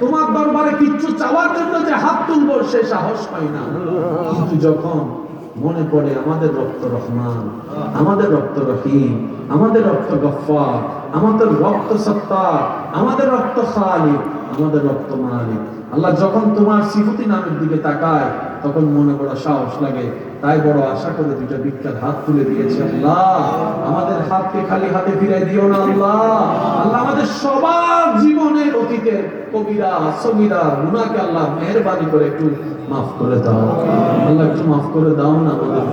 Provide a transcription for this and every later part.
তোমার দরবারে কিচ্ছু চাওয়ার জন্য যে হাত তুলব, সে সাহস পাই না। কিন্তু যখন মনে আমাদের রক্ত রহমান, আমাদের রক্ত রহিম, আমাদের রক্ত গফফার, আমাদের রক্ত সত্তা আমাদের রক্ত খালিক, আমাদের রক্ত মালিক। আল্লাহ যখন তোমার সিফতি নামের দিকে তাকায় তখন মনে বড় সাহস লাগে। তাই বড় আশা করে দুইটা বিখ্যাত হাত তুলে দিয়েছে আল্লাহ। আমাদের হাতকে খালি হাতে ফিরাই দিও না আল্লাহ। আল্লাহ আমাদের সবার জীবনের অতীতের কবিরা, সগিরা, গুনাহকে আল্লাহ মেহেরবানি করে একটু মাফ করে দাও। আল্লাহ একটু মাফ করে দাও না আমাদের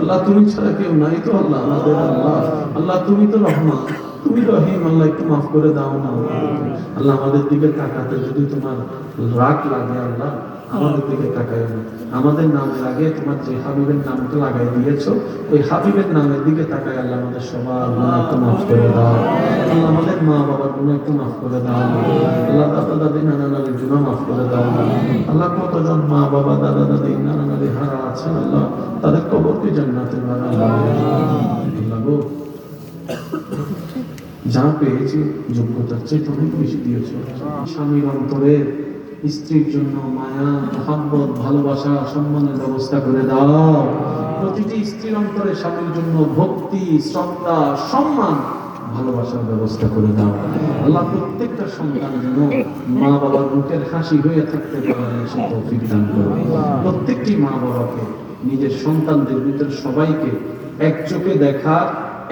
আল্লাহ তুমি ছাড়া কেউ নাই তো আল্লাহ আমাদের আল্লাহ। আল্লাহ তুমি তো রহমান, তুমি রহিম। আল্লাহ একটু মাফ করে দাও না আল্লাহ আমাদের দিকে তাকাতে যদি তোমার রাগ লাগে আল্লাহ আমাদের দিকে তাকায় না। আমাদের নামের আগে তোমার যে হাবিবের নামটা লাগাই দিয়েছ, ওই হাবিবের নামের দিকে তাকায় আল্লাহ আমাদের সবার গুণা একটু মাফ করে দাও। আল্লাহ আমাদের মা বাবার গুণা একটু মাফ করে দাও। আল্লাহ দাদা দাদি নানা নানির গুণা মাফ করে দাও। আল্লাহ কতজন মা বাবা দাদা দাদি নানা নানি হারা আছেন আল্লাহ, তাদের কবরকে জান্নাতের বাগান আল্লাহ গো, যা পেয়েছি, যোগ্যতার চেয়ে অনেক বেশি দিয়েছ। স্বামীর অন্তরে স্ত্রীর জন্য মায়া, মহাব্বত, ভালোবাসা, সম্মানের ব্যবস্থা করে দাও। প্রতিটি স্ত্রীর অন্তরে স্বামীর জন্য ভক্তি, শ্রদ্ধা, সম্মান, ভালোবাসার ব্যবস্থা করে দাও। আল্লাহ প্রত্যেকটা সন্তান যেন মা বাবার মুখের হাসি হয়ে থাকতে পারে সে তৌফিক করো প্রত্যেকটি মা বাবাকে নিজের সন্তানদের ভিতর সবাইকে এক চোখে দেখার,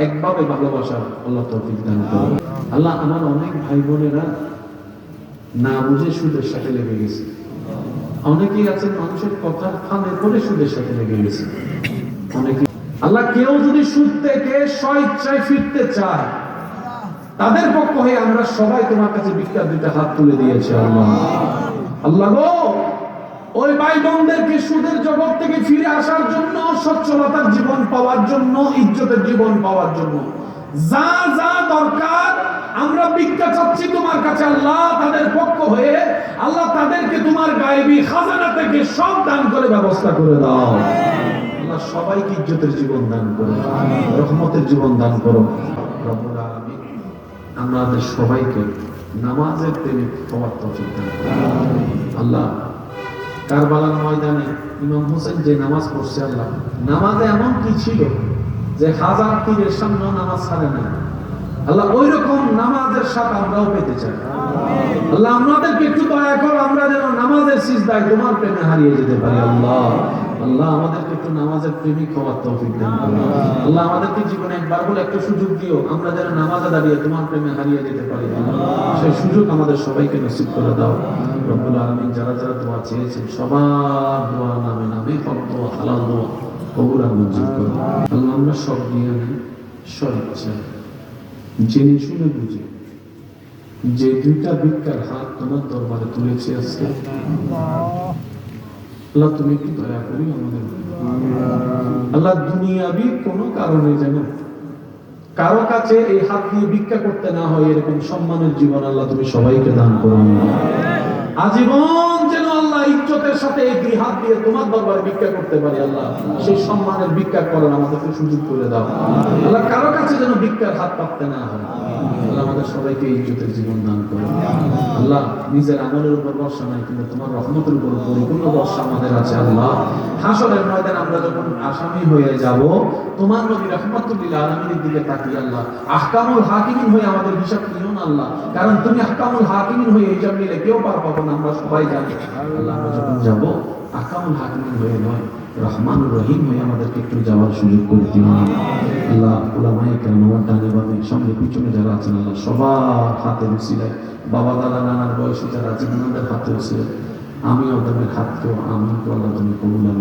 একভাবে ভালোবাসা আল্লাহ তৌফিক দান করো আল্লাহ আমার অনেক ভাই বোনেরা না বুঝে সুদের সাথে লেগে গেছে। অনেকেই আছেন মানুষের কথা ফানে করে সুদের সাথে লেগে গেছে। অনেকে আল্লাহ কেউ যদি সুদ থেকে স্বইচ্ছায় ফিরতে চায়, তাদের পক্ষ হয়ে আমরা সবাই তোমার কাছে বিখ্যাত দুইটা হাত তুলে দিয়েছি, আল্লাহ। আল্লাহ গো, ওই ভাই বোনদেরকে সুদের জগৎ থেকে ফিরে আসার জন্য সচ্ছলতার জীবন পাওয়ার জন্য, ইজ্জতের জীবন পাওয়ার জন্য। যা যা দরকার আমরা ভিক্ষা চাচ্ছি তোমার আল্লাহ তাদের পক্ষ হয়ে আল্লাহ তাদেরকে তোমার গায়েবী খাজানা থেকে সব দান করে ব্যবস্থা করে দাও। আল্লাহ সবাইকে ইজ্জতের জীবন দান করো, রহমতের জীবন দান করো। আমাদের সবাইকে নামাজের তৌফিক দান আল্লাহ কারবালার ময়দানে ইমাম হোসেন যে নামাজ পড়ছে, আল্লাহ, নামাজে এমন কি ছিল যে হাজার তীরের সামনে নামাজ ছাড়ে না আল্লাহ ওই রকম নামাজের সাথে আমরাও পেতে চাই। আল্লাহ আমাদেরকে একটু দয়া করো, আমরা যেন নামাজের সিজদায় তোমার প্রেমে হারিয়ে যেতে পারি। আল্লাহ আল্লাহ আমাদেরকে একটু নামাজের প্রেমিক হওয়ার তৌফিক দান করো। আল্লাহ আমাদেরকে জীবনে একবার বলে একটু সুযোগ দিও, আমরা যেন নামাজে দাঁড়িয়ে তোমার প্রেমে হারিয়ে যেতে পারি। সেই সুযোগ আমাদের সবাইকে নসিব করে দাও। রব্বুল যারা যারা দোয়া চেয়েছেন, সবার দোয়া নামে নামে হালাল দোয়া করো। আল্লাহ আমরা সব দিয়ে আনি স্বইচ্ছা জেনে শুনে বুঝে। যে দুইটা ভিক্ষার হাত তোমার দরবারে তুলেছে আজকে। আল্লাহ, তুমি একটু দয়া করি আমাদের আল্লাহ, দুনিয়াবি কোনো কারণে যেন কারও কাছে এই হাত দিয়ে ভিক্ষা করতে না হয়, এরকম সম্মানের জীবন আল্লাহ তুমি সবাইকে দান করো। আজীবন যেন ইজ্জতের সাথে এই দুই হাত দিয়ে তোমার দরবারে ভিক্ষা করতে পারি, আল্লাহ। সেই সম্মানের ভিক্ষা করেন আমাদেরকে সুযোগ করে দাও। আল্লাহ, কারও কাছে যেন ভিক্ষার হাত পাততে না হয়। আল্লাহ, আমাদের সবাইকে ইজ্জতের জীবন দান করো। আল্লাহ নিজের আমলের উপর ভরসা নাই, কিন্তু তোমার রহমতের উপর পরিপূর্ণ ভরসা আমাদের আছে আল্লাহ। হাসরের ময়দান আমরা যখন আসামি হয়ে যাব, তোমার নবী রহমতুল্লাহ আলমীর দিকে তাকিয়ে আল্লাহ, আহকামুল হাকিমিন হয়ে আমাদের হিসাব নিও না আল্লাহ, কারণ তুমি আহকামুল হাকিমিন হয়ে হিসাব নিলে কেউ পার পাবো না, আমরা সবাই জানি। আল্লাহ, আমরা যখন যাব, আহকামুল হাকিমিন হয়ে নয় রহমান রহিম হয়ে আমাদেরকে একটু যাওয়ার সুযোগ করে দিন। আল্লাহ ওলামাই কেন আমার ডানে বামে সঙ্গে পিছনে যারা আছেন, আল্লাহ সবার হাতে রুসিলায় বাবা, দাদা, নানার বয়সী যারা আছেন, ওনাদের হাতে রুসিলায় আমি ওদের হাতকেও আমি আল্লাহ তুমি কবুল আর